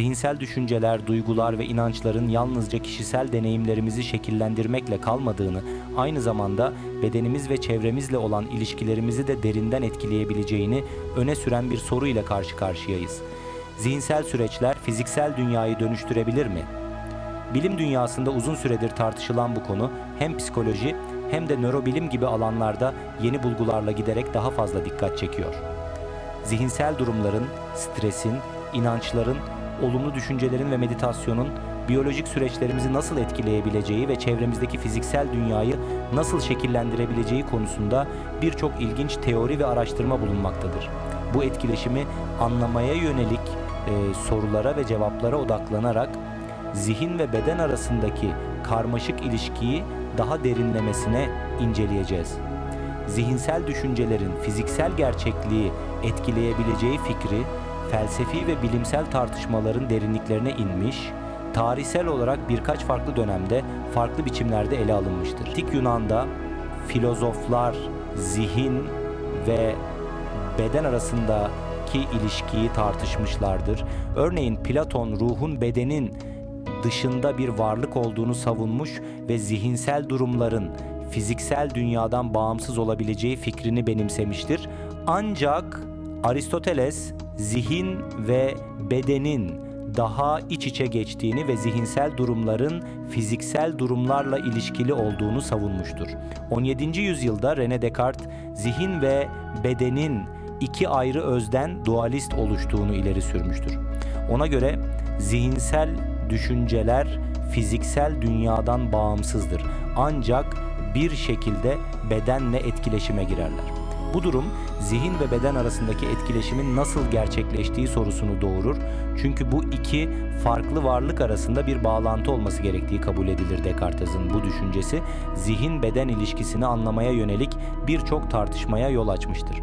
Zihinsel düşünceler, duygular ve inançların yalnızca kişisel deneyimlerimizi şekillendirmekle kalmadığını, aynı zamanda bedenimiz ve çevremizle olan ilişkilerimizi de derinden etkileyebileceğini öne süren bir soru ile karşı karşıyayız. Zihinsel süreçler fiziksel dünyayı dönüştürebilir mi? Bilim dünyasında uzun süredir tartışılan bu konu hem psikoloji hem de nörobilim gibi alanlarda yeni bulgularla giderek daha fazla dikkat çekiyor. Zihinsel durumların, stresin, inançların, olumlu düşüncelerin ve meditasyonun biyolojik süreçlerimizi nasıl etkileyebileceği ve çevremizdeki fiziksel dünyayı nasıl şekillendirebileceği konusunda birçok ilginç teori ve araştırma bulunmaktadır. Bu etkileşimi anlamaya yönelik e, sorulara ve cevaplara odaklanarak zihin ve beden arasındaki karmaşık ilişkiyi daha derinlemesine inceleyeceğiz. Zihinsel düşüncelerin fiziksel gerçekliği etkileyebileceği fikri felsefi ve bilimsel tartışmaların derinliklerine inmiş, tarihsel olarak birkaç farklı dönemde farklı biçimlerde ele alınmıştır. Antik Yunan'da filozoflar zihin ve beden arasındaki ilişkiyi tartışmışlardır. Örneğin Platon ruhun bedenin dışında bir varlık olduğunu savunmuş ve zihinsel durumların fiziksel dünyadan bağımsız olabileceği fikrini benimsemiştir. Ancak Aristoteles zihin ve bedenin daha iç içe geçtiğini ve zihinsel durumların fiziksel durumlarla ilişkili olduğunu savunmuştur. 17. yüzyılda René Descartes zihin ve bedenin iki ayrı özden dualist oluştuğunu ileri sürmüştür. Ona göre zihinsel düşünceler fiziksel dünyadan bağımsızdır. Ancak bir şekilde bedenle etkileşime girerler. Bu durum zihin ve beden arasındaki etkileşimin nasıl gerçekleştiği sorusunu doğurur. Çünkü bu iki farklı varlık arasında bir bağlantı olması gerektiği kabul edilir Descartes'in bu düşüncesi zihin beden ilişkisini anlamaya yönelik birçok tartışmaya yol açmıştır.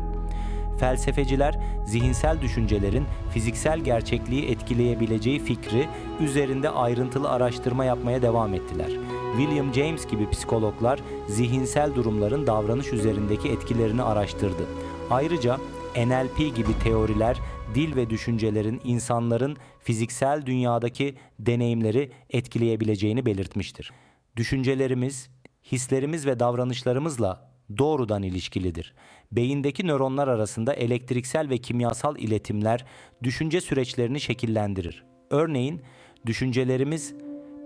Felsefeciler zihinsel düşüncelerin fiziksel gerçekliği etkileyebileceği fikri üzerinde ayrıntılı araştırma yapmaya devam ettiler. William James gibi psikologlar zihinsel durumların davranış üzerindeki etkilerini araştırdı. Ayrıca NLP gibi teoriler dil ve düşüncelerin insanların fiziksel dünyadaki deneyimleri etkileyebileceğini belirtmiştir. Düşüncelerimiz, hislerimiz ve davranışlarımızla doğrudan ilişkilidir. Beyindeki nöronlar arasında elektriksel ve kimyasal iletimler düşünce süreçlerini şekillendirir. Örneğin düşüncelerimiz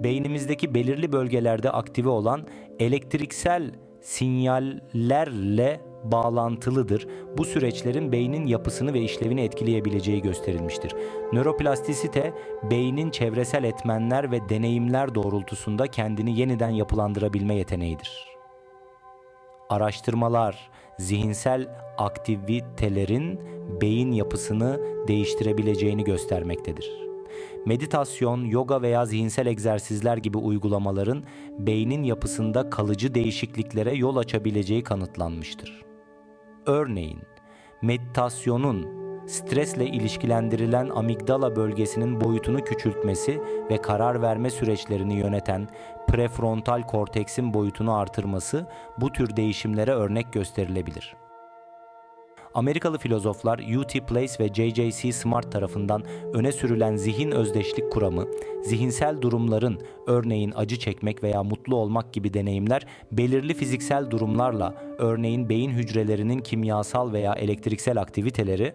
beynimizdeki belirli bölgelerde aktive olan elektriksel sinyallerle bağlantılıdır. Bu süreçlerin beynin yapısını ve işlevini etkileyebileceği gösterilmiştir. Nöroplastisite, beynin çevresel etmenler ve deneyimler doğrultusunda kendini yeniden yapılandırabilme yeteneğidir. Araştırmalar, zihinsel aktivitelerin beyin yapısını değiştirebileceğini göstermektedir. Meditasyon, yoga veya zihinsel egzersizler gibi uygulamaların beynin yapısında kalıcı değişikliklere yol açabileceği kanıtlanmıştır. Örneğin, meditasyonun stresle ilişkilendirilen amigdala bölgesinin boyutunu küçültmesi ve karar verme süreçlerini yöneten prefrontal korteksin boyutunu artırması bu tür değişimlere örnek gösterilebilir. Amerikalı filozoflar U.T. Place ve J.J.C. Smart tarafından öne sürülen zihin özdeşlik kuramı, zihinsel durumların örneğin acı çekmek veya mutlu olmak gibi deneyimler belirli fiziksel durumlarla örneğin beyin hücrelerinin kimyasal veya elektriksel aktiviteleri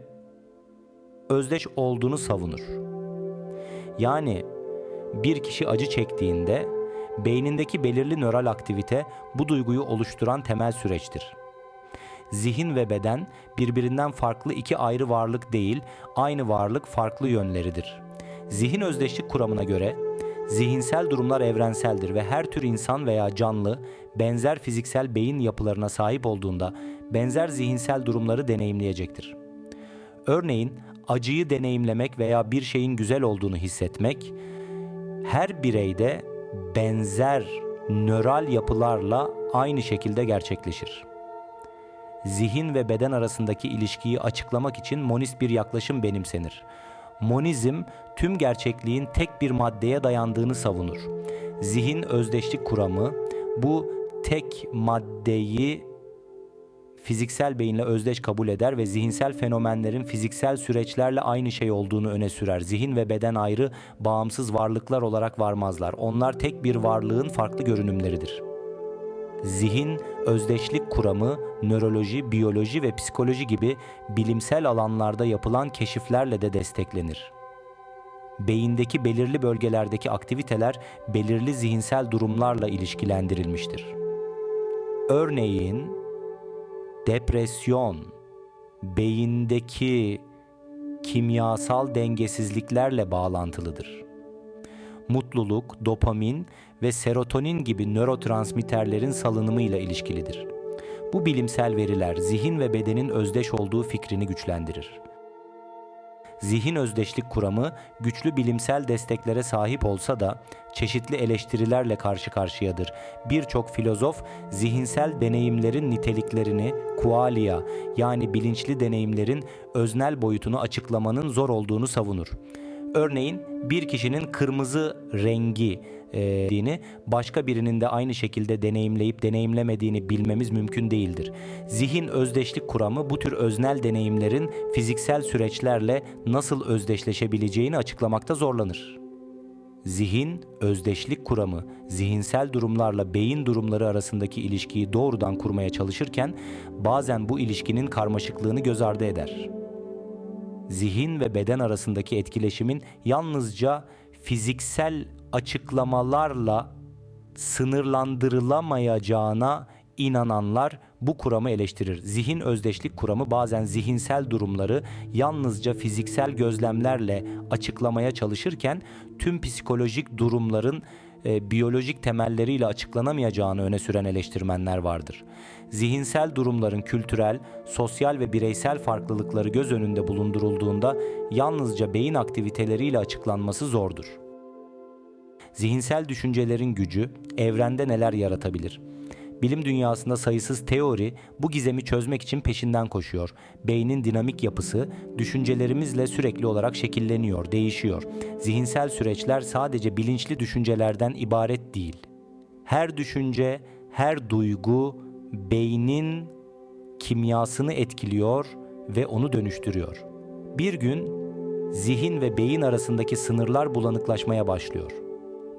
özdeş olduğunu savunur. Yani bir kişi acı çektiğinde beynindeki belirli nöral aktivite bu duyguyu oluşturan temel süreçtir. Zihin ve beden birbirinden farklı iki ayrı varlık değil, aynı varlık farklı yönleridir. Zihin özdeşlik kuramına göre zihinsel durumlar evrenseldir ve her tür insan veya canlı benzer fiziksel beyin yapılarına sahip olduğunda benzer zihinsel durumları deneyimleyecektir. Örneğin acıyı deneyimlemek veya bir şeyin güzel olduğunu hissetmek her bireyde benzer nöral yapılarla aynı şekilde gerçekleşir. Zihin ve beden arasındaki ilişkiyi açıklamak için monist bir yaklaşım benimsenir. Monizm tüm gerçekliğin tek bir maddeye dayandığını savunur. Zihin özdeşlik kuramı bu tek maddeyi fiziksel beyinle özdeş kabul eder ve zihinsel fenomenlerin fiziksel süreçlerle aynı şey olduğunu öne sürer. Zihin ve beden ayrı, bağımsız varlıklar olarak varmazlar. Onlar tek bir varlığın farklı görünümleridir. Zihin, özdeşlik kuramı, nöroloji, biyoloji ve psikoloji gibi bilimsel alanlarda yapılan keşiflerle de desteklenir. Beyindeki belirli bölgelerdeki aktiviteler belirli zihinsel durumlarla ilişkilendirilmiştir. Örneğin depresyon beyindeki kimyasal dengesizliklerle bağlantılıdır. Mutluluk, dopamin ve serotonin gibi nörotransmitterlerin salınımıyla ilişkilidir. Bu bilimsel veriler zihin ve bedenin özdeş olduğu fikrini güçlendirir. Zihin özdeşlik kuramı güçlü bilimsel desteklere sahip olsa da çeşitli eleştirilerle karşı karşıyadır. Birçok filozof zihinsel deneyimlerin niteliklerini qualia yani bilinçli deneyimlerin öznel boyutunu açıklamanın zor olduğunu savunur. Örneğin bir kişinin kırmızı rengi e, dini başka birinin de aynı şekilde deneyimleyip deneyimlemediğini bilmemiz mümkün değildir. Zihin özdeşlik kuramı bu tür öznel deneyimlerin fiziksel süreçlerle nasıl özdeşleşebileceğini açıklamakta zorlanır. Zihin, özdeşlik kuramı, zihinsel durumlarla beyin durumları arasındaki ilişkiyi doğrudan kurmaya çalışırken bazen bu ilişkinin karmaşıklığını göz ardı eder zihin ve beden arasındaki etkileşimin yalnızca fiziksel açıklamalarla sınırlandırılamayacağına inananlar bu kuramı eleştirir. Zihin özdeşlik kuramı bazen zihinsel durumları yalnızca fiziksel gözlemlerle açıklamaya çalışırken tüm psikolojik durumların e, biyolojik temelleriyle açıklanamayacağını öne süren eleştirmenler vardır. Zihinsel durumların kültürel, sosyal ve bireysel farklılıkları göz önünde bulundurulduğunda yalnızca beyin aktiviteleriyle açıklanması zordur. Zihinsel düşüncelerin gücü evrende neler yaratabilir? Bilim dünyasında sayısız teori bu gizemi çözmek için peşinden koşuyor. Beynin dinamik yapısı düşüncelerimizle sürekli olarak şekilleniyor, değişiyor. Zihinsel süreçler sadece bilinçli düşüncelerden ibaret değil. Her düşünce, her duygu beynin kimyasını etkiliyor ve onu dönüştürüyor. Bir gün zihin ve beyin arasındaki sınırlar bulanıklaşmaya başlıyor.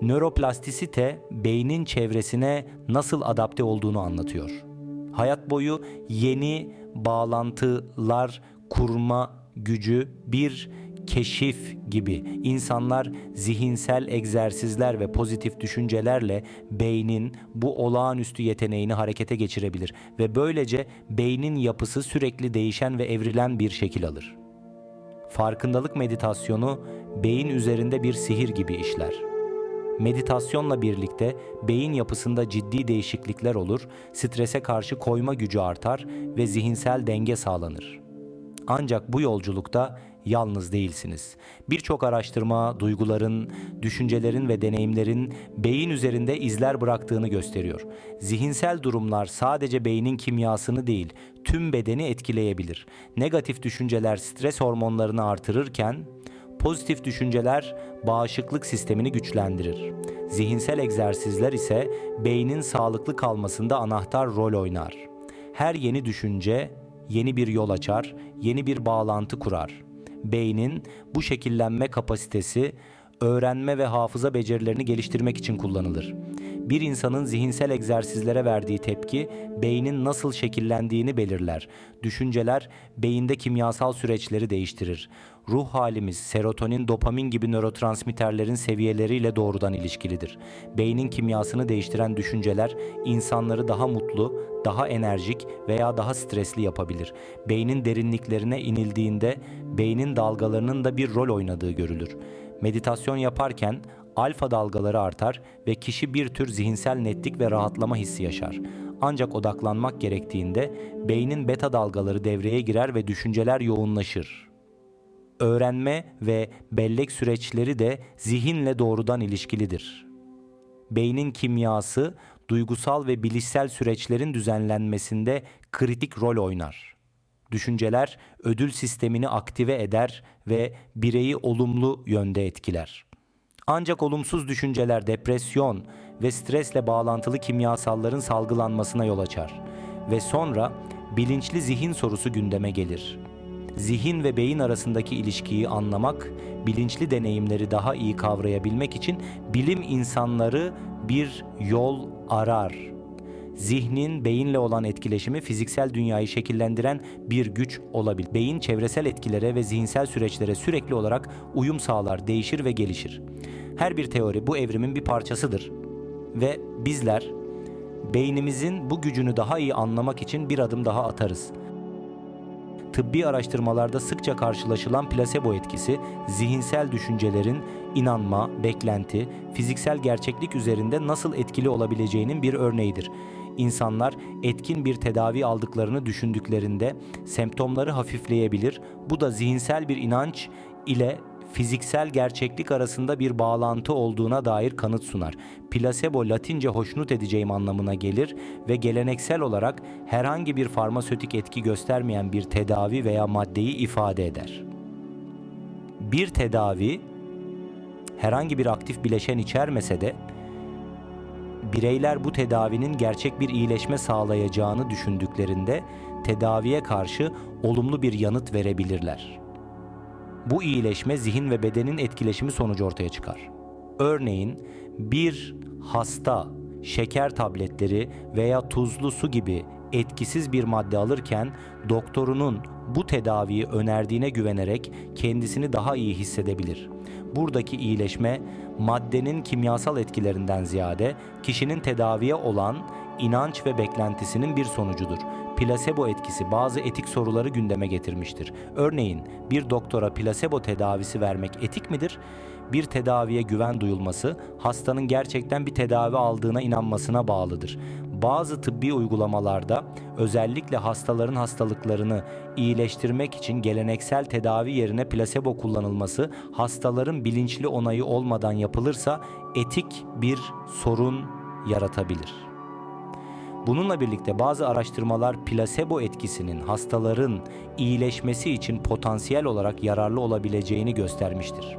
Nöroplastisite beynin çevresine nasıl adapte olduğunu anlatıyor. Hayat boyu yeni bağlantılar kurma gücü bir keşif gibi insanlar zihinsel egzersizler ve pozitif düşüncelerle beynin bu olağanüstü yeteneğini harekete geçirebilir ve böylece beynin yapısı sürekli değişen ve evrilen bir şekil alır. Farkındalık meditasyonu beyin üzerinde bir sihir gibi işler. Meditasyonla birlikte beyin yapısında ciddi değişiklikler olur, strese karşı koyma gücü artar ve zihinsel denge sağlanır. Ancak bu yolculukta yalnız değilsiniz. Birçok araştırma duyguların, düşüncelerin ve deneyimlerin beyin üzerinde izler bıraktığını gösteriyor. Zihinsel durumlar sadece beynin kimyasını değil, tüm bedeni etkileyebilir. Negatif düşünceler stres hormonlarını artırırken Pozitif düşünceler bağışıklık sistemini güçlendirir. Zihinsel egzersizler ise beynin sağlıklı kalmasında anahtar rol oynar. Her yeni düşünce yeni bir yol açar, yeni bir bağlantı kurar. Beynin bu şekillenme kapasitesi öğrenme ve hafıza becerilerini geliştirmek için kullanılır. Bir insanın zihinsel egzersizlere verdiği tepki beynin nasıl şekillendiğini belirler. Düşünceler beyinde kimyasal süreçleri değiştirir. Ruh halimiz serotonin, dopamin gibi nörotransmitterlerin seviyeleriyle doğrudan ilişkilidir. Beynin kimyasını değiştiren düşünceler insanları daha mutlu, daha enerjik veya daha stresli yapabilir. Beynin derinliklerine inildiğinde beynin dalgalarının da bir rol oynadığı görülür. Meditasyon yaparken alfa dalgaları artar ve kişi bir tür zihinsel netlik ve rahatlama hissi yaşar. Ancak odaklanmak gerektiğinde beynin beta dalgaları devreye girer ve düşünceler yoğunlaşır. Öğrenme ve bellek süreçleri de zihinle doğrudan ilişkilidir. Beynin kimyası duygusal ve bilişsel süreçlerin düzenlenmesinde kritik rol oynar. Düşünceler ödül sistemini aktive eder ve bireyi olumlu yönde etkiler. Ancak olumsuz düşünceler depresyon ve stresle bağlantılı kimyasalların salgılanmasına yol açar ve sonra bilinçli zihin sorusu gündeme gelir. Zihin ve beyin arasındaki ilişkiyi anlamak, bilinçli deneyimleri daha iyi kavrayabilmek için bilim insanları bir yol arar. Zihnin beyinle olan etkileşimi fiziksel dünyayı şekillendiren bir güç olabilir. Beyin çevresel etkilere ve zihinsel süreçlere sürekli olarak uyum sağlar, değişir ve gelişir. Her bir teori bu evrimin bir parçasıdır. Ve bizler beynimizin bu gücünü daha iyi anlamak için bir adım daha atarız. Tıbbi araştırmalarda sıkça karşılaşılan plasebo etkisi, zihinsel düşüncelerin inanma, beklenti, fiziksel gerçeklik üzerinde nasıl etkili olabileceğinin bir örneğidir. İnsanlar etkin bir tedavi aldıklarını düşündüklerinde semptomları hafifleyebilir. Bu da zihinsel bir inanç ile fiziksel gerçeklik arasında bir bağlantı olduğuna dair kanıt sunar. Plasebo Latince hoşnut edeceğim anlamına gelir ve geleneksel olarak herhangi bir farmasötik etki göstermeyen bir tedavi veya maddeyi ifade eder. Bir tedavi herhangi bir aktif bileşen içermese de bireyler bu tedavinin gerçek bir iyileşme sağlayacağını düşündüklerinde tedaviye karşı olumlu bir yanıt verebilirler. Bu iyileşme zihin ve bedenin etkileşimi sonucu ortaya çıkar. Örneğin bir hasta şeker tabletleri veya tuzlu su gibi etkisiz bir madde alırken doktorunun bu tedaviyi önerdiğine güvenerek kendisini daha iyi hissedebilir. Buradaki iyileşme maddenin kimyasal etkilerinden ziyade kişinin tedaviye olan inanç ve beklentisinin bir sonucudur. Plasebo etkisi bazı etik soruları gündeme getirmiştir. Örneğin bir doktora plasebo tedavisi vermek etik midir? Bir tedaviye güven duyulması hastanın gerçekten bir tedavi aldığına inanmasına bağlıdır. Bazı tıbbi uygulamalarda özellikle hastaların hastalıklarını iyileştirmek için geleneksel tedavi yerine plasebo kullanılması hastaların bilinçli onayı olmadan yapılırsa etik bir sorun yaratabilir. Bununla birlikte bazı araştırmalar plasebo etkisinin hastaların iyileşmesi için potansiyel olarak yararlı olabileceğini göstermiştir.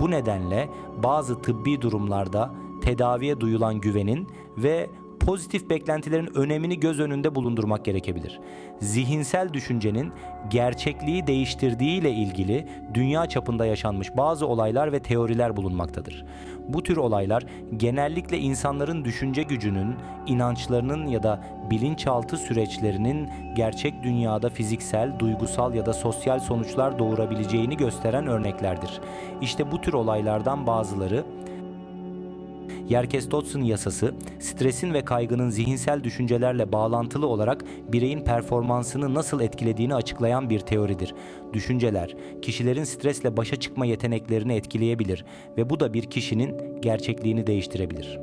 Bu nedenle bazı tıbbi durumlarda tedaviye duyulan güvenin ve pozitif beklentilerin önemini göz önünde bulundurmak gerekebilir. Zihinsel düşüncenin gerçekliği değiştirdiği ile ilgili dünya çapında yaşanmış bazı olaylar ve teoriler bulunmaktadır. Bu tür olaylar genellikle insanların düşünce gücünün, inançlarının ya da bilinçaltı süreçlerinin gerçek dünyada fiziksel, duygusal ya da sosyal sonuçlar doğurabileceğini gösteren örneklerdir. İşte bu tür olaylardan bazıları Yerkes-Dodson yasası, stresin ve kaygının zihinsel düşüncelerle bağlantılı olarak bireyin performansını nasıl etkilediğini açıklayan bir teoridir. Düşünceler, kişilerin stresle başa çıkma yeteneklerini etkileyebilir ve bu da bir kişinin gerçekliğini değiştirebilir.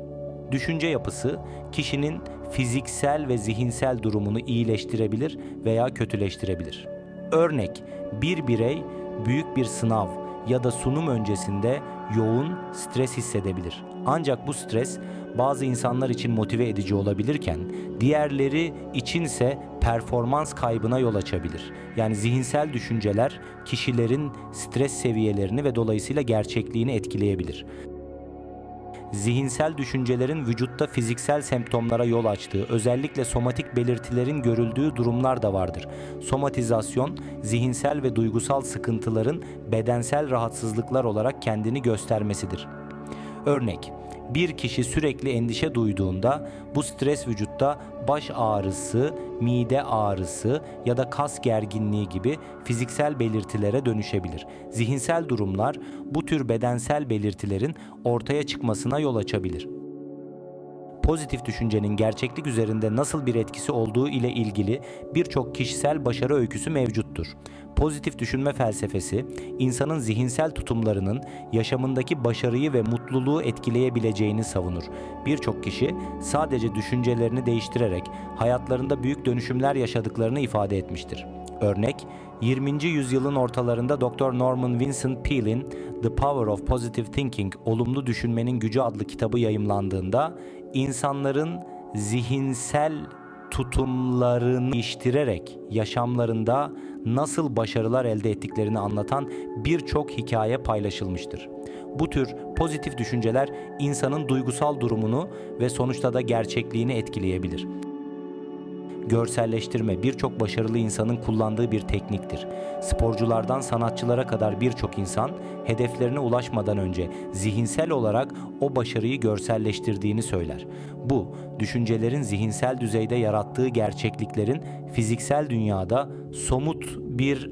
Düşünce yapısı, kişinin fiziksel ve zihinsel durumunu iyileştirebilir veya kötüleştirebilir. Örnek, bir birey büyük bir sınav ya da sunum öncesinde yoğun stres hissedebilir. Ancak bu stres bazı insanlar için motive edici olabilirken diğerleri içinse performans kaybına yol açabilir. Yani zihinsel düşünceler kişilerin stres seviyelerini ve dolayısıyla gerçekliğini etkileyebilir zihinsel düşüncelerin vücutta fiziksel semptomlara yol açtığı, özellikle somatik belirtilerin görüldüğü durumlar da vardır. Somatizasyon, zihinsel ve duygusal sıkıntıların bedensel rahatsızlıklar olarak kendini göstermesidir. Örnek, bir kişi sürekli endişe duyduğunda bu stres vücutta baş ağrısı, mide ağrısı ya da kas gerginliği gibi fiziksel belirtilere dönüşebilir. Zihinsel durumlar bu tür bedensel belirtilerin ortaya çıkmasına yol açabilir pozitif düşüncenin gerçeklik üzerinde nasıl bir etkisi olduğu ile ilgili birçok kişisel başarı öyküsü mevcuttur. Pozitif düşünme felsefesi, insanın zihinsel tutumlarının yaşamındaki başarıyı ve mutluluğu etkileyebileceğini savunur. Birçok kişi sadece düşüncelerini değiştirerek hayatlarında büyük dönüşümler yaşadıklarını ifade etmiştir. Örnek, 20. yüzyılın ortalarında Dr. Norman Vincent Peale'in The Power of Positive Thinking, Olumlu Düşünmenin Gücü adlı kitabı yayımlandığında insanların zihinsel tutumlarını değiştirerek yaşamlarında nasıl başarılar elde ettiklerini anlatan birçok hikaye paylaşılmıştır. Bu tür pozitif düşünceler insanın duygusal durumunu ve sonuçta da gerçekliğini etkileyebilir. Görselleştirme birçok başarılı insanın kullandığı bir tekniktir. Sporculardan sanatçılara kadar birçok insan hedeflerine ulaşmadan önce zihinsel olarak o başarıyı görselleştirdiğini söyler. Bu, düşüncelerin zihinsel düzeyde yarattığı gerçekliklerin fiziksel dünyada somut bir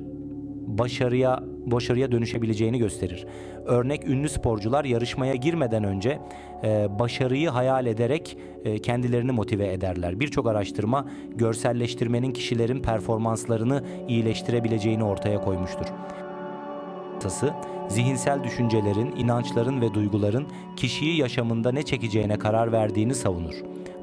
başarıya başarıya dönüşebileceğini gösterir. Örnek ünlü sporcular yarışmaya girmeden önce e, başarıyı hayal ederek e, kendilerini motive ederler. Birçok araştırma görselleştirmenin kişilerin performanslarını iyileştirebileceğini ortaya koymuştur. Esası, zihinsel düşüncelerin, inançların ve duyguların kişiyi yaşamında ne çekeceğine karar verdiğini savunur.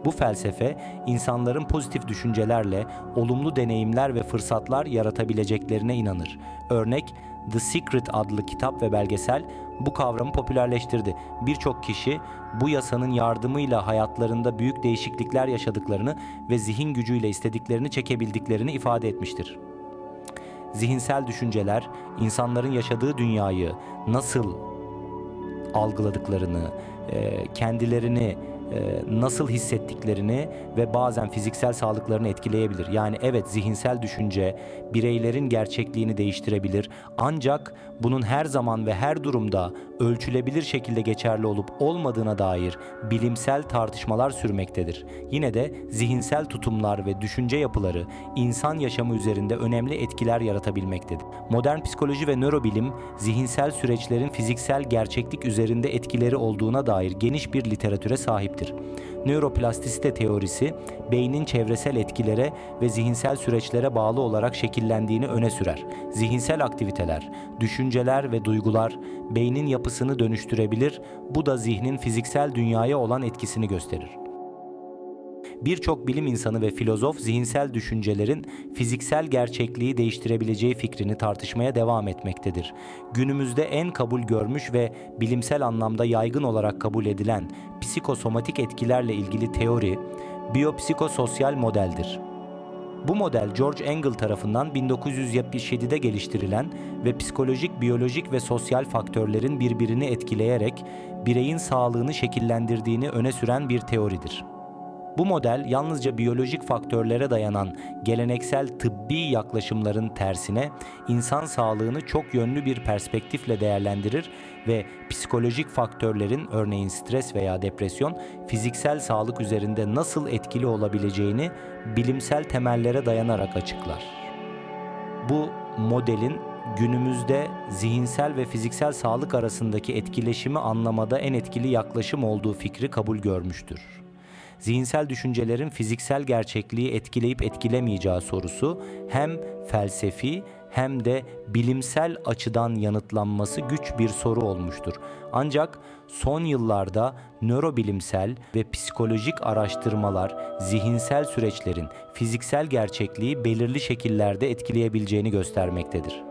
Bu felsefe, insanların pozitif düşüncelerle olumlu deneyimler ve fırsatlar yaratabileceklerine inanır. Örnek, The Secret adlı kitap ve belgesel bu kavramı popülerleştirdi. Birçok kişi bu yasanın yardımıyla hayatlarında büyük değişiklikler yaşadıklarını ve zihin gücüyle istediklerini çekebildiklerini ifade etmiştir zihinsel düşünceler insanların yaşadığı dünyayı nasıl algıladıklarını, kendilerini nasıl hissettiklerini ve bazen fiziksel sağlıklarını etkileyebilir. Yani evet zihinsel düşünce bireylerin gerçekliğini değiştirebilir. Ancak bunun her zaman ve her durumda ölçülebilir şekilde geçerli olup olmadığına dair bilimsel tartışmalar sürmektedir. Yine de zihinsel tutumlar ve düşünce yapıları insan yaşamı üzerinde önemli etkiler yaratabilmektedir. Modern psikoloji ve nörobilim zihinsel süreçlerin fiziksel gerçeklik üzerinde etkileri olduğuna dair geniş bir literatüre sahiptir. Nöroplastisite teorisi beynin çevresel etkilere ve zihinsel süreçlere bağlı olarak şekillendiğini öne sürer. Zihinsel aktiviteler, düşünceler ve duygular beynin yapısını dönüştürebilir. Bu da zihnin fiziksel dünyaya olan etkisini gösterir. Birçok bilim insanı ve filozof zihinsel düşüncelerin fiziksel gerçekliği değiştirebileceği fikrini tartışmaya devam etmektedir. Günümüzde en kabul görmüş ve bilimsel anlamda yaygın olarak kabul edilen psikosomatik etkilerle ilgili teori biyopsikososyal modeldir. Bu model George Engel tarafından 1977'de geliştirilen ve psikolojik, biyolojik ve sosyal faktörlerin birbirini etkileyerek bireyin sağlığını şekillendirdiğini öne süren bir teoridir. Bu model yalnızca biyolojik faktörlere dayanan geleneksel tıbbi yaklaşımların tersine insan sağlığını çok yönlü bir perspektifle değerlendirir ve psikolojik faktörlerin örneğin stres veya depresyon fiziksel sağlık üzerinde nasıl etkili olabileceğini bilimsel temellere dayanarak açıklar. Bu modelin günümüzde zihinsel ve fiziksel sağlık arasındaki etkileşimi anlamada en etkili yaklaşım olduğu fikri kabul görmüştür zihinsel düşüncelerin fiziksel gerçekliği etkileyip etkilemeyeceği sorusu hem felsefi hem de bilimsel açıdan yanıtlanması güç bir soru olmuştur. Ancak son yıllarda nörobilimsel ve psikolojik araştırmalar zihinsel süreçlerin fiziksel gerçekliği belirli şekillerde etkileyebileceğini göstermektedir.